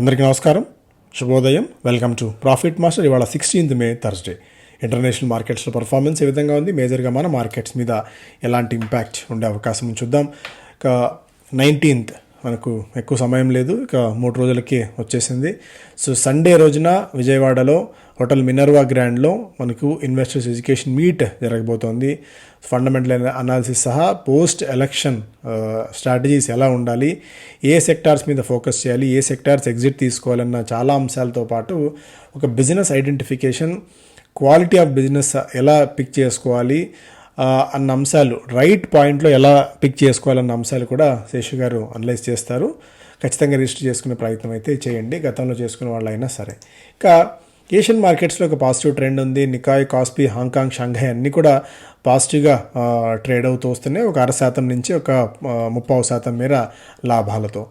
అందరికీ నమస్కారం. శుభోదయం. వెల్కమ్ టు ప్రాఫిట్ మాస్టర్ ఇవాళ సిక్స్టీన్త్ మే థర్స్డే ఇంటర్నేషనల్ మార్కెట్స్లో పర్ఫార్మెన్స్ ఏ విధంగా ఉంది? మేజర్గా మన మార్కెట్స్ మీద ఎలాంటి ఇంపాక్ట్ ఉండే అవకాశం చూద్దాం. ఇక నైన్టీన్త్ మనకు ఎక్కువ సమయం లేదు. ఇక మూడు రోజులకి వచ్చేసింది. సో సండే రోజున విజయవాడలో హోటల్ మినర్వా గ్రాండ్లో మనకు ఇన్వెస్టర్స్ ఎడ్యుకేషన్ మీట్ జరగబోతోంది. ఫండమెంటల్ అనాలిసిస్ సహా పోస్ట్ ఎలక్షన్ స్ట్రాటజీస్ ఎలా ఉండాలి ఏ సెక్టార్స్ మీద ఫోకస్ చేయాలి ఏ సెక్టార్స్ ఎగ్జిట్ తీసుకోవాలన్న చాలా అంశాలతో పాటు ఒక business identification quality of business ఎలా పిక్ చేసుకోవాలి అన్న అంశాలు రైట్ పాయింట్లో ఎలా పిక్ చేసుకోవాలన్న అంశాలు కూడా శేషు గారు అనలైజ్ చేస్తారు. ఖచ్చితంగా రిజిస్టర్ చేసుకునే ప్రయత్నం అయితే చేయండి. గతంలో చేసుకునే వాళ్ళైనా సరే. ఇంకా ఏషియన్ మార్కెట్స్లో ఒక పాజిటివ్ ట్రెండ్ ఉంది. Nikkei Kospi Hong Kong Shanghai అన్నీ కూడా పాజిటివ్గా ట్రేడ్ అవుతూ వస్తున్నాయి. ఒక అర శాతం నుంచి ఒక ఆ, ముప్పావు శాతం మేర లాభాలతో.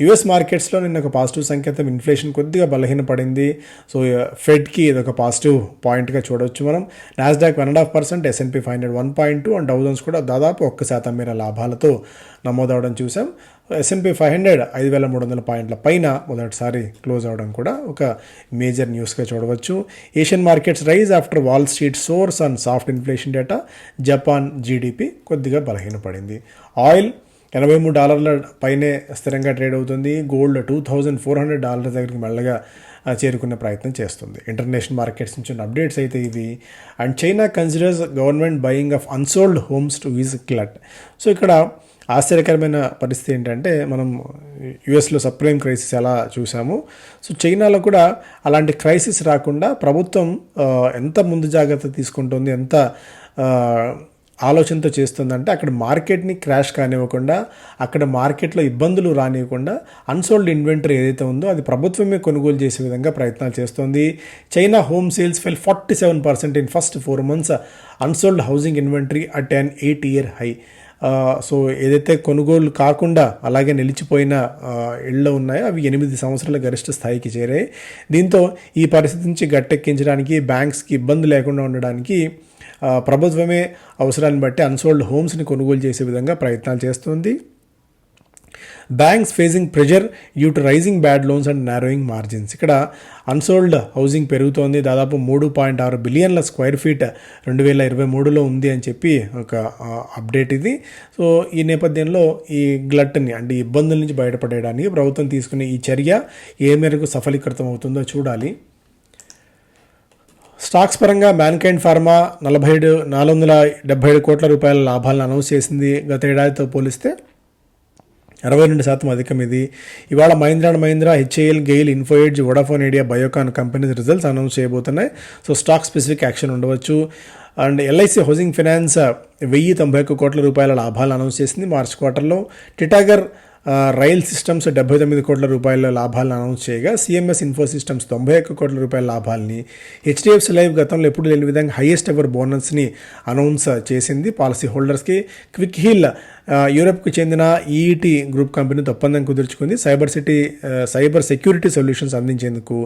యుఎస్ మార్కెట్స్లో నిన్న ఒక పాజిటివ్ సంకేతం ఇన్ఫ్లేషన్ కొద్దిగా బలహీనపడింది. సో ఫెడ్కి ఇది ఒక పాజిటివ్ పాయింట్గా చూడవచ్చు మనం. Nasdaq one and half percent S and P five hundred one point two and Dow Jones కూడా దాదాపు ఒక్క శాతం మేర లాభాలతో నమోదవడం చూసాం ఎస్ఎన్పి ఫైవ్ హండ్రెడ్ ఐదు వేల మూడు వందల పాయింట్ల పైన మొదటిసారి క్లోజ్ అవడం కూడా ఒక మేజర్ న్యూస్గా చూడవచ్చు. Asian markets rise after Wall Street soars and soft inflation data Japan GDP కొద్దిగా బలహీనపడింది. ఆయిల్ ఎనభై మూడు డాలర్ల పైనే స్థిరంగా ట్రేడ్ అవుతుంది. Gold two thousand four hundred డాలర్ల దగ్గరికి మెల్లగా చేరుకునే ప్రయత్నం చేస్తుంది. ఇంటర్నేషనల్ మార్కెట్స్ నుంచి ఉన్న అప్డేట్స్ అయితే ఇవి. And China considers government buying of unsold homes to ease glut. So ఇక్కడ ఆశ్చర్యకరమైన పరిస్థితి ఏంటంటే మనం యుఎస్లో సప్రైమ్ క్రైసిస్ ఎలా చూసాము? సో చైనాలో కూడా అలాంటి క్రైసిస్ రాకుండా ప్రభుత్వం ఎంత ముందు జాగ్రత్త తీసుకుంటుంది ఎంత ఆలోచనతో చేస్తుందంటే అక్కడ మార్కెట్ని క్రాష్ కానివ్వకుండా అక్కడ మార్కెట్లో ఇబ్బందులు రానివ్వకుండా అన్సోల్డ్ ఇన్వెంటరీ ఏదైతే ఉందో అది ప్రభుత్వమే కొనుగోలు చేసే విధంగా ప్రయత్నాలు చేస్తోంది. China home sales fell forty seven percent in first four months unsold housing inventory at an eight year high so ఏదైతే కొనుగోలు కాకుండా అలాగే నిలిచిపోయిన ఇళ్ళు ఉన్నాయో అవి ఎనిమిది సంవత్సరాల గరిష్ట స్థాయికి చేరాయి. దీంతో ఈ పరిస్థితి నుంచి గట్టెక్కించడానికి బ్యాంక్స్కి ఇబ్బంది లేకుండా ఉండడానికి ప్రభుత్వమే అవసరాన్ని బట్టి అన్సోల్డ్ హోమ్స్ని కొనుగోలు చేసే విధంగా ప్రయత్నాలు చేస్తుంది. Banks facing pressure due to rising bad loans and narrowing margins ఇక్కడ అన్సోల్డ్ హౌసింగ్ పెరుగుతోంది. దాదాపు మూడు పాయింట్ ఆరు బిలియన్ల స్క్వేర్ ఫీట్ రెండు వేల ఇరవై మూడులో ఉంది అని చెప్పి ఒక అప్డేట్ ఇది. సో ఈ నేపథ్యంలో ఈ గ్లట్ని అంటే ఇబ్బందుల నుంచి బయటపడేయడానికి ప్రభుత్వం తీసుకునే ఈ చర్య ఏ మేరకు సఫలీకృతం అవుతుందో చూడాలి. స్టాక్స్ పరంగా మ్యాన్కైండ్ ఫార్మా నలభై ఏడు నాలుగు వందల డెబ్బై ఏడు కోట్ల రూపాయల లాభాలను అనౌన్స్ చేసింది గత ఏడాదితో పోలిస్తే అరవై రెండు శాతం అధికం ఇది. ఇవాళ Mahindra and Mahindra HAL GAIL Info Edge Vodafone Idea Biocon companies results announce చేయబోతున్నాయి. So stock specific action ఉండవచ్చు. అండ్ ఎల్ఐసి హౌసింగ్ ఫినాన్స్ వెయ్యి తొంభై ఒక్క కోట్ల రూపాయల లాభాలు అనౌన్స్ చేసింది మార్చ్ క్వార్టర్లో. టిటాగర్ రైల్ సిస్టమ్స్ డెబ్బై తొమ్మిది కోట్ల రూపాయల లాభాలను అనౌన్స్ చేయగా సిఎంఎస్ ఇన్ఫో సిస్టమ్స్ తొంభై ఒక్క కోట్ల రూపాయల లాభాలని హెచ్డిఎఫ్సి లైఫ్ గతంలో ఎప్పుడు లేని విధంగా హైయెస్ట్ ఎవర్ బోనస్ని అనౌన్స్ చేసింది పాలసీ హోల్డర్స్కి క్విక్ హిల్ యూరప్కు చెందిన ఈఈటీ గ్రూప్ కంపెనీతో ఒప్పందం కుదుర్చుకుంది. Cyber city cyber security solutions అందించేందుకు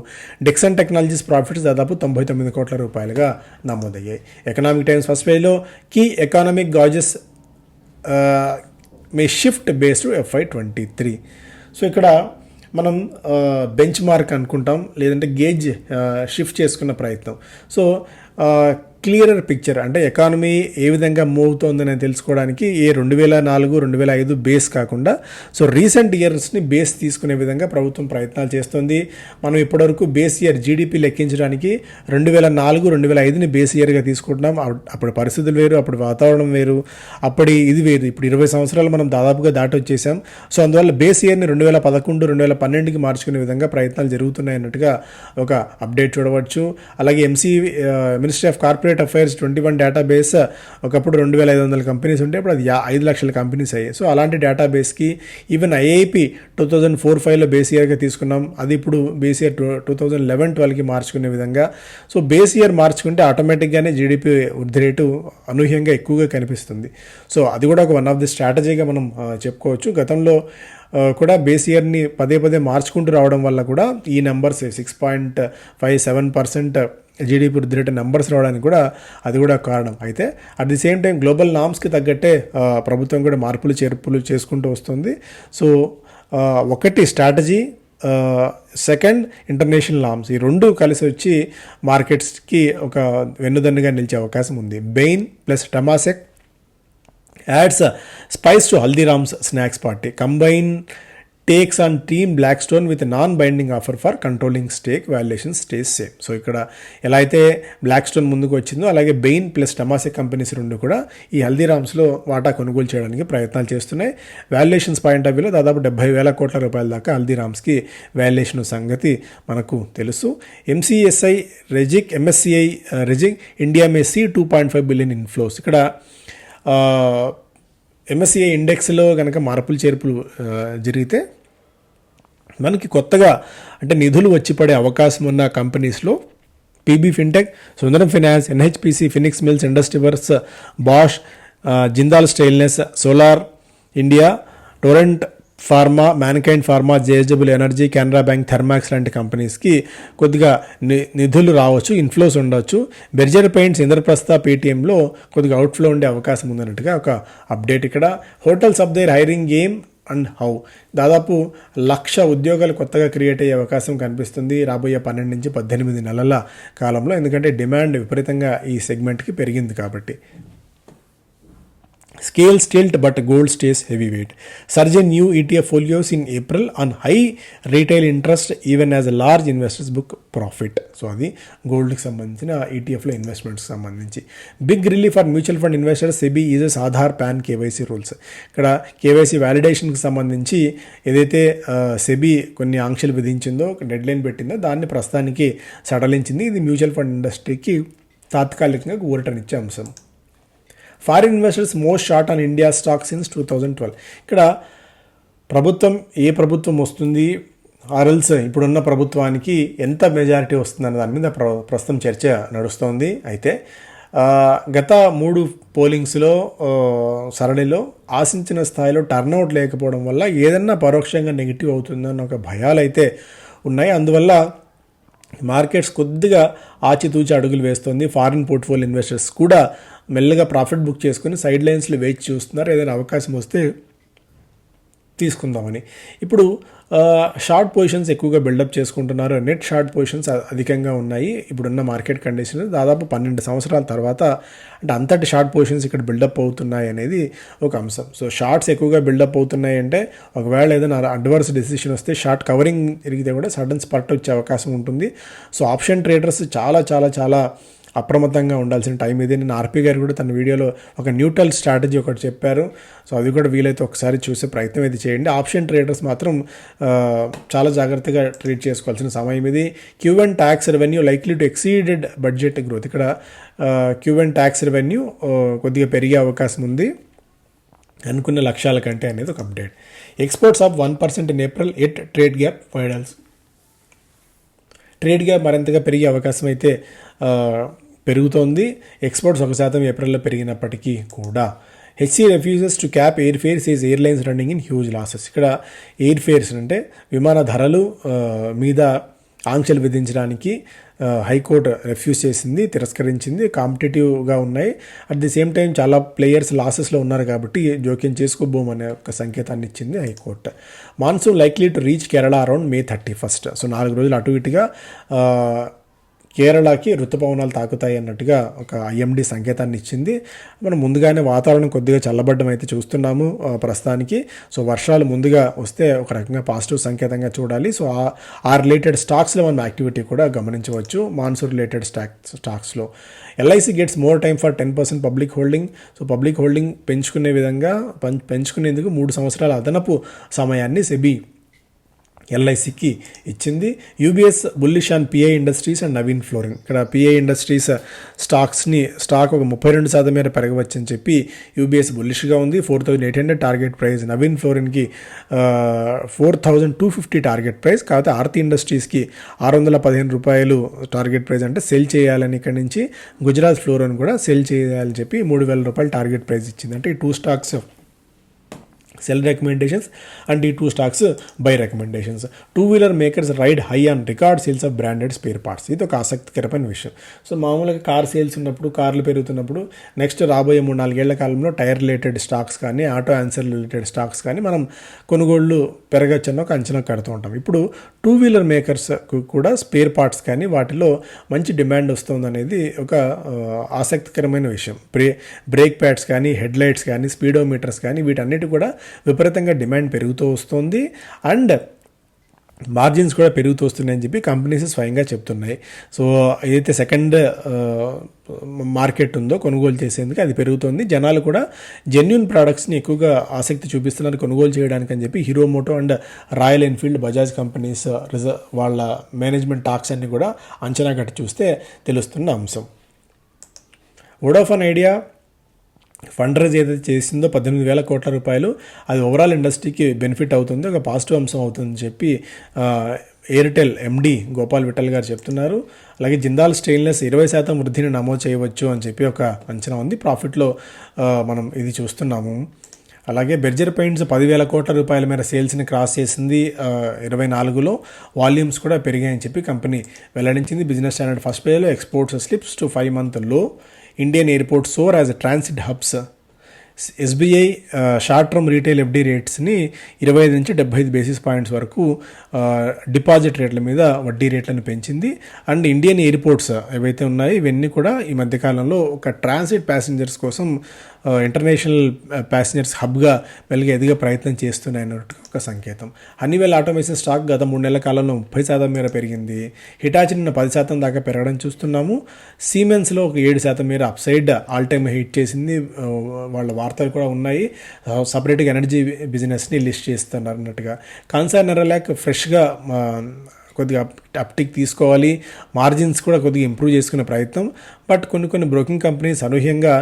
డెక్సన్ టెక్నాలజీస్ ప్రాఫిట్స్ దాదాపు తొంభై తొమ్మిది కోట్ల రూపాయలుగా నమోదయ్యాయి. ఎకనామిక్ టైమ్స్ ఫస్ట్ వేలో key economic gauges may shift based FY twenty three so ఇక్కడ మనం బెంచ్ మార్క్ అనుకుంటాం లేదంటే గేజ్ షిఫ్ట్ చేసుకున్న ప్రయత్నం. సో క్లియరర్ పిక్చర్ అంటే ఎకానమీ ఏ విధంగా మూవ్ అవుతుందని తెలుసుకోవడానికి ఏ రెండు వేల నాలుగు రెండు వేల ఐదు బేస్ కాకుండా సో రీసెంట్ ఇయర్స్ని బేస్ తీసుకునే విధంగా ప్రభుత్వం ప్రయత్నాలు చేస్తుంది. మనం ఇప్పటివరకు బేస్ ఇయర్ జీడిపి లెక్కించడానికి రెండు వేల నాలుగు రెండు వేల ఐదుని బేస్ ఇయర్గా తీసుకుంటున్నాం. అప్- అప్పుడు పరిస్థితులు వేరు అప్పుడు వాతావరణం వేరు అప్పటి ఇది వేరు. ఇప్పుడు ఇరవై సంవత్సరాలు మనం దాదాపుగా దాటి వచ్చేసాం. సో అందువల్ల బేస్ ఇయర్ని రెండు వేల పదకొండు రెండు వేల పన్నెండుకి మార్చుకునే విధంగా ప్రయత్నాలు జరుగుతున్నాయి అన్నట్టుగా ఒక అప్డేట్ చూడవచ్చు. అలాగే MC ministry of corporate affairs twenty one database ఒకప్పుడు రెండు వేల ఐదు వందల కంపెనీస్ ఉంటే ఇప్పుడు అది యా- ఐదు లక్షల కంపెనీస్ అయ్యాయి. సో అలాంటి డేటాబేస్కి even IIP two thousand four ఫైవ్లో బేస్ ఇయర్గా తీసుకున్నాం. అది ఇప్పుడు base year two two thousand eleven ట్వెల్వ్కి మార్చుకునే విధంగా. సో బేస్ ఇయర్ మార్చుకుంటే ఆటోమేటిక్గానే జీడిపి వృద్ధి రేటు అనూహ్యంగా ఎక్కువగా కనిపిస్తుంది. సో అది కూడా ఒక వన్ ఆఫ్ ది స్ట్రాటజీగా మనం చెప్పుకోవచ్చు. గతంలో కూడా బేస్ ఇయర్ని పదే పదే మార్చుకుంటూ రావడం వల్ల కూడా ఈ numbers six point five seven percent GDP వృద్ధి రేటు నెంబర్స్ రావడానికి కూడా అది కూడా కారణం. అయితే at the same time global నామ్స్కి తగ్గట్టే ప్రభుత్వం కూడా మార్పులు చేర్పులు చేసుకుంటూ వస్తుంది. సో ఒకటి స్ట్రాటజీ సెకండ్ ఇంటర్నేషనల్ ఆర్మ్స్ ఈ రెండు కలిసి వచ్చి మార్కెట్స్కి ఒక వెన్నుదన్నుగా నిలిచే అవకాశం ఉంది. Bain plus Temasek adds spice to Haldiram's snacks party combine takes on team Blackstone with non binding offer for controlling stake valuation stays same so ఇక్కడ ఎలా అయితే బ్లాక్ స్టోన్ ముందుకు వచ్చిందో అలాగే బెయిన్ ప్లస్ టమాసిక్ కంపెనీస్ రెండు కూడా ఈ హల్దీరామ్స్లో వాటా కొనుగోలు చేయడానికి ప్రయత్నాలు చేస్తున్నాయి. వాల్యుయేషన్స్ పాయింట్ ఆఫ్ వ్యూలో దాదాపు డెబ్బై వేల కోట్ల రూపాయల దాకా హల్దీరామ్స్కి వాల్యుయేషన్ సంగతి మనకు తెలుసు. MCSI rejig MSCI rejig India may see two point five billion inflows ఇక్కడ ఎంఎస్సిఐ ఇండెక్స్లో కనుక మార్పులు చేర్పులు జరిగితే మనకి కొత్తగా అంటే నిధులు వచ్చి పడే అవకాశం ఉన్న కంపెనీస్లో PB Fintech Sundaram finance NHPC Phoenix Mills Indus Towers Bosch Jindal stainless Solar India Torrent pharma Mankind pharma JSW energy Canara bank Thermax లాంటి కంపెనీస్కి కొద్దిగా ని- నిధులు రావచ్చు ఇన్ఫ్లోస్ ఉండొచ్చు. బెర్జర్ పెయింట్స్ ఇంద్రప్రస్థ పేటీఎంలో కొద్దిగా అవుట్ఫ్లో ఉండే అవకాశం ఉందన్నట్టుగా ఒక అప్డేట్ ఇక్కడ. Hotels up their hiring game and how. దాదాపు లక్ష ఉద్యోగాలు కొత్తగా క్రియేట్ అయ్యే అవకాశం కనిపిస్తుంది రాబోయే పన్నెండు నుంచి పద్దెనిమిది నెలల కాలంలో. ఎందుకంటే డిమాండ్ విపరీతంగా ఈ సెగ్మెంట్కి పెరిగింది కాబట్టి. Scale tilt but gold stays heavyweight. Surge in new ETF folios in April on high retail interest even as a large investors book profit. So అది గోల్డ్కి సంబంధించిన ఈటీఎఫ్లో ఇన్వెస్ట్మెంట్స్కి సంబంధించి big relief for mutual fund investors SEBI eases Aadhaar PAN KYC rules ఇక్కడ KYC వ్యాలిడేషన్కి సంబంధించి ఏదైతే సెబీ కొన్ని ఆంక్షలు విధించిందో డెడ్ లైన్ పెట్టిందో దాన్ని ప్రస్తుతానికి సడలించింది ఇది మ్యూచువల్ ఫండ్ ఇండస్ట్రీకి తాత్కాలికంగా ఊరటనిచ్చే అంశం foreign investors most short on India stock since two thousand twelve ఇక్కడ ప్రభుత్వం ఏ ప్రభుత్వం వస్తుంది? ఆర్ఎల్స్ ఇప్పుడున్న ప్రభుత్వానికి ఎంత మెజారిటీ వస్తుందన్న దాని మీద ప్ర ప్రస్తుతం చర్చ నడుస్తోంది. అయితే గత మూడు పోలింగ్స్లో సరళిలో ఆశించిన స్థాయిలో టర్న్అవుట్ లేకపోవడం వల్ల ఏదన్నా పరోక్షంగా నెగిటివ్ అవుతుందన్న ఒక భయాలు అయితే ఉన్నాయి. అందువల్ల మార్కెట్స్ కొద్దిగా ఆచితూచి అడుగులు వేస్తుంది. ఫారిన్ పోర్ట్ఫోలియో ఇన్వెస్టర్స్ కూడా మెల్లగా ప్రాఫిట్ బుక్ చేసుకుని సైడ్ లైన్స్లో వేచి చూస్తున్నారు. ఏదైనా అవకాశం వస్తే తీసుకుందామని. ఇప్పుడు షార్ట్ పొజిషన్స్ ఎక్కువగా బిల్డప్ చేసుకుంటున్నారు. నెట్ షార్ట్ పొజిషన్స్ అధికంగా ఉన్నాయి. ఇప్పుడున్న మార్కెట్ కండిషన్ దాదాపు పన్నెండు సంవత్సరాల తర్వాత అంటే అంతటి షార్ట్ పొజిషన్స్ ఇక్కడ బిల్డప్ అవుతున్నాయి అనేది ఒక అంశం. సో షార్ట్స్ ఎక్కువగా బిల్డప్ అవుతున్నాయి అంటే ఒకవేళ ఏదైనా అడ్వర్స్ డెసిషన్ వస్తే షార్ట్ కవరింగ్ తిరిగితే కూడా సడన్ స్పర్ట్ వచ్చే అవకాశం ఉంటుంది. సో ఆప్షన్ ట్రేడర్స్ చాలా చాలా చాలా అప్రమత్తంగా ఉండాల్సిన టైం ఇది. నేను ఆర్పీ గారు కూడా తన వీడియోలో ఒక న్యూట్రల్ స్ట్రాటజీ ఒకటి చెప్పారు. సో అది కూడా వీలైతే ఒకసారి చూసే ప్రయత్నం ఇది చేయండి. ఆప్షన్ ట్రేడర్స్ మాత్రం చాలా జాగ్రత్తగా ట్రీట్ చేసుకోవాల్సిన సమయం ఇది. Q and tax revenue likely to exceeded budget growth. ఇక్కడ క్యూ అండ్ ట్యాక్స్ రెవెన్యూ కొద్దిగా పెరిగే అవకాశం ఉంది. అనుకున్న లక్ష్యాల కంటే అనేది ఒక update. Exports of one percent in April at trade gap widens trade gap మరింతగా పెరిగే అవకాశం అయితే పెరుగుతోంది. ఎక్స్పోర్ట్స్ ఒక శాతం ఏప్రిల్లో పెరిగినప్పటికీ కూడా. HC refuses to cap air fares is airlines running in huge losses ఇక్కడ ఎయిర్ ఫేర్స్ అంటే విమాన ధరలు మీద ఆంక్షలు విధించడానికి హైకోర్టు రెఫ్యూజ్ చేసింది తిరస్కరించింది కాంపిటేటివ్గా ఉన్నాయి. అట్ ది సేమ్ టైం చాలా ప్లేయర్స్ లాసెస్లో ఉన్నారు కాబట్టి జోక్యం చేసుకోబోమనే ఒక సంకేతాన్ని ఇచ్చింది high court. Monsoon likely to reach Kerala around May thirty first so నాలుగు రోజులు అటు ఇటుగా కేరళకి ఋతుపవనాలు తాకుతాయి అన్నట్టుగా ఒక ఐఎండి సంకేతాన్ని ఇచ్చింది. మనం ముందుగానే వాతావరణం కొద్దిగా చల్లబడ్డం అయితే చూస్తున్నాము ప్రస్తుతానికి. సో వర్షాలు ముందుగా వస్తే ఒక రకంగా పాజిటివ్ సంకేతంగా చూడాలి. సో ఆ- ఆ రిలేటెడ్ స్టాక్స్లో మనం యాక్టివిటీ కూడా గమనించవచ్చు. మాన్సూన్ రిలేటెడ్ స్టాక్స్ స్టాక్స్లో LIC gets more time for ten percent public holding so public holding పెంచుకునే విధంగా పెంచుకునేందుకు మూడు సంవత్సరాల అదనపు సమయాన్ని సెబీ ఎల్ఐసికి ఇచ్చింది. UBS bullish and PI industries and Navin fluorine. ఇక్కడ పిఐ ఇండస్ట్రీస్ స్టాక్స్ని స్టాక్ ఒక ముప్పై రెండు శాతం మేర పెరగవచ్చని చెప్పి యూబీఎస్ బుల్లిష్గా ఉంది. Four thousand eight hundred target price. Navin ఫ్లోరిన్కి four thousand two fifty target price. కాకపోతే ఆర్తి ఇండస్ట్రీస్కి ఆరు వందల పదిహేను రూపాయలు టార్గెట్ ప్రైస్ అంటే సెల్ చేయాలని ఇక్కడ నుంచి గుజరాత్ ఫ్లోరిన్ కూడా సెల్ చేయాలని చెప్పి మూడు వేల రూపాయలు టార్గెట్ ప్రైస్ ఇచ్చింది. అంటే ఈ two stocks sell recommendations and ఈ two stocks buy recommendations two wheeler makers ride high on record sales of branded spare parts ఇది ఒక ఆసక్తికరమైన విషయం. సో మామూలుగా కార్ సేల్స్ ఉన్నప్పుడు కార్లు పెరుగుతున్నప్పుడు నెక్స్ట్ రాబోయే మూడు నాలుగేళ్ళ కాలంలో టైర్ రిలేటెడ్ స్టాక్స్ కానీ ఆటో ఆన్సర్ రిలేటెడ్ స్టాక్స్ కానీ మనం కొనుగోళ్ళు పెరగచ్చన్న ఒక అంచనా కడుతూ ఉంటాం. ఇప్పుడు టూ వీలర్ మేకర్స్ కూడా స్పేర్ పార్ట్స్ కానీ వాటిలో మంచి డిమాండ్ వస్తుంది అనేది ఒక ఆసక్తికరమైన విషయం. బ్రే బ్రేక్ ప్యాడ్స్ కానీ హెడ్ లైట్స్ కానీ స్పీడోమీటర్స్ కానీ వీటన్నిటి కూడా విపరీతంగా డిమాండ్ పెరుగుతూ వస్తుంది. అండ్ మార్జిన్స్ కూడా పెరుగుతూ వస్తున్నాయని చెప్పి కంపెనీస్ స్వయంగా చెప్తున్నాయి. సో ఏదైతే సెకండ్ మార్కెట్ ఉందో కొనుగోలు చేసేందుకు అది పెరుగుతుంది. జనాలు కూడా జెన్యున్ ప్రోడక్ట్స్ని ఎక్కువగా ఆసక్తి చూపిస్తున్నారు కొనుగోలు చేయడానికి అని చెప్పి Hero Moto and Royal Enfield Bajaj companies రిజ వాళ్ళ మేనేజ్మెంట్ టాక్స్ అన్ని కూడా అంచనా గట్టి చూస్తే తెలుస్తున్న అంశం. వోడాఫోన్ ఐడియా ఫండ్ రైజ్ ఏదైతే చేసిందో పద్దెనిమిది వేల కోట్ల రూపాయలు అది ఓవరాల్ ఇండస్ట్రీకి బెనిఫిట్ అవుతుంది ఒక పాజిటివ్ అంశం అవుతుందని చెప్పి ఎయిర్టెల్ ఎండి గోపాల్ విఠల్ గారు చెప్తున్నారు. అలాగే జిందాల్ స్టెయిన్లెస్ ఇరవై శాతం వృద్ధిని నమోదు చేయవచ్చు అని చెప్పి ఒక అంచనా ఉంది. ప్రాఫిట్లో మనం ఇది చూస్తున్నాము. అలాగే బెర్జర్ పెయింట్స్ పదివేల కోట్ల రూపాయల మేర సేల్స్ని క్రాస్ చేసింది ఇరవై నాలుగులో. వాల్యూమ్స్ కూడా పెరిగాయని చెప్పి కంపెనీ వెల్లడించింది. బిజినెస్ స్టాండర్డ్ ఫస్ట్ పేజ్లో ఎక్స్పోర్ట్స్ స్లిప్స్ టు ఫైవ్ మంత్లో Indian airport soar as transit hubs SBI short term retail FD రేట్స్ని ఇరవై ఐదు నుంచి డెబ్బై ఐదు బేసిస్ పాయింట్స్ వరకు డిపాజిట్ రేట్ల మీద వడ్డీ రేట్లను పెంచింది. అండ్ ఇండియన్ ఎయిర్పోర్ట్స్ ఏవైతే ఉన్నాయో ఇవన్నీ కూడా ఈ మధ్యకాలంలో ఒక ట్రాన్సిట్ ప్యాసింజర్స్ కోసం ఇంటర్నేషనల్ ప్యాసింజర్స్ హబ్గా మెల్లిగా ఎదిగే ప్రయత్నం చేస్తున్నాయి అన్నట్టు ఒక సంకేతం. హనీవెల్ ఆటోమేషన్ స్టాక్ గత మూడు నెలల కాలంలో ముప్పై శాతం మేర పెరిగింది. హిటాచి నిన్న పది శాతం దాకా పెరగడం చూస్తున్నాము. సీమెన్స్లో ఒక ఏడు శాతం మేర అప్సైడ్ ఆల్ టైమ్ హిట్ చేసింది వాళ్ళ వాళ్ళ వార్తలు కూడా ఉన్నాయి. సపరేట్గా ఎనర్జీ బిజినెస్ని లిస్ట్ చేస్తున్నారు అన్నట్టుగా. కన్సర్న్ నెరలాక్ ఫ్రెష్గా కొద్దిగా అప్టిక్ తీసుకోవాలి. మార్జిన్స్ కూడా కొద్దిగా ఇంప్రూవ్ చేసుకునే ప్రయత్నం. బట్ కొన్ని కొన్ని బ్రోకింగ్ కంపెనీస్ అనూహ్యంగా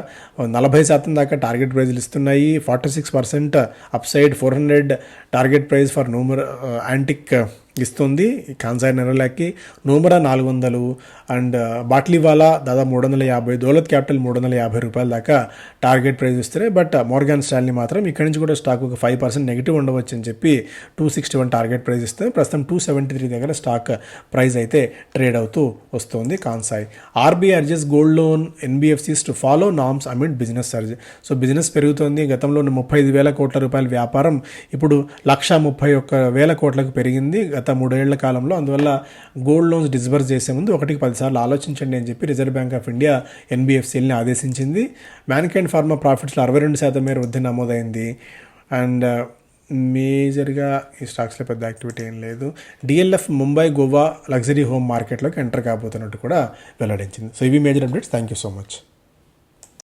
నలభై శాతం దాకా టార్గెట్ ప్రైజ్లు ఇస్తున్నాయి. Forty six percent upside four hundred target price for Nomura Antique ఇస్తుంది. కాన్సాయ్ నెరలాక్కి నూమరా నాలుగు వందలు అండ్ బాట్లీవాలా దాదాపు మూడు వందల యాభై దౌలత్ క్యాపిటల్ మూడు వందల యాభై రూపాయల దాకా టార్గెట్ ప్రైస్ ఇస్తున్నాయి బట్ మోర్గాన్ స్టాల్ని మాత్రం ఇక్కడి నుంచి కూడా స్టాక్ ఒక ఫైవ్ పర్సెంట్ నెగిటివ్ ఉండవచ్చు అని చెప్పి two sixty one target price ఇస్తుంది ప్రస్తుతం టూ సెవెంటీ త్రీ దగ్గర స్టాక్ ప్రైస్ అయితే ట్రేడ్ అవుతూ వస్తుంది Kansai RBI urges gold loan NBFCs to follow norms amid business surge so business పెరుగుతోంది. గతంలో ముప్పై ఐదు వేల కోట్ల రూపాయల వ్యాపారం ఇప్పుడు లక్ష ముప్పై ఒక్క వేల కోట్లకు పెరిగింది. గత గత మూడేళ్ళ కాలంలో అందువల్ల గోల్డ్ లోన్స్ డిస్బర్స్ చేసే ముందు ఒకటికి పదిసార్లు ఆలోచించండి అని చెప్పి రిజర్వ్ బ్యాంక్ ఆఫ్ ఇండియా ఎన్బిఎఫ్సిల్ని ఆదేశించింది. మ్యాన్కైండ్ ఫార్మా ప్రాఫిట్స్లో అరవై రెండు శాతం మేర వృద్ధి నమోదైంది. అండ్ మేజర్గా uh, ఈ స్టాక్స్లో పెద్ద యాక్టివిటీ ఏం లేదు. DLF Mumbai Goa luxury home మార్కెట్లోకి ఎంటర్ కాబోతున్నట్టు కూడా వెల్లడించింది. సో ఇవి major updates thank you so much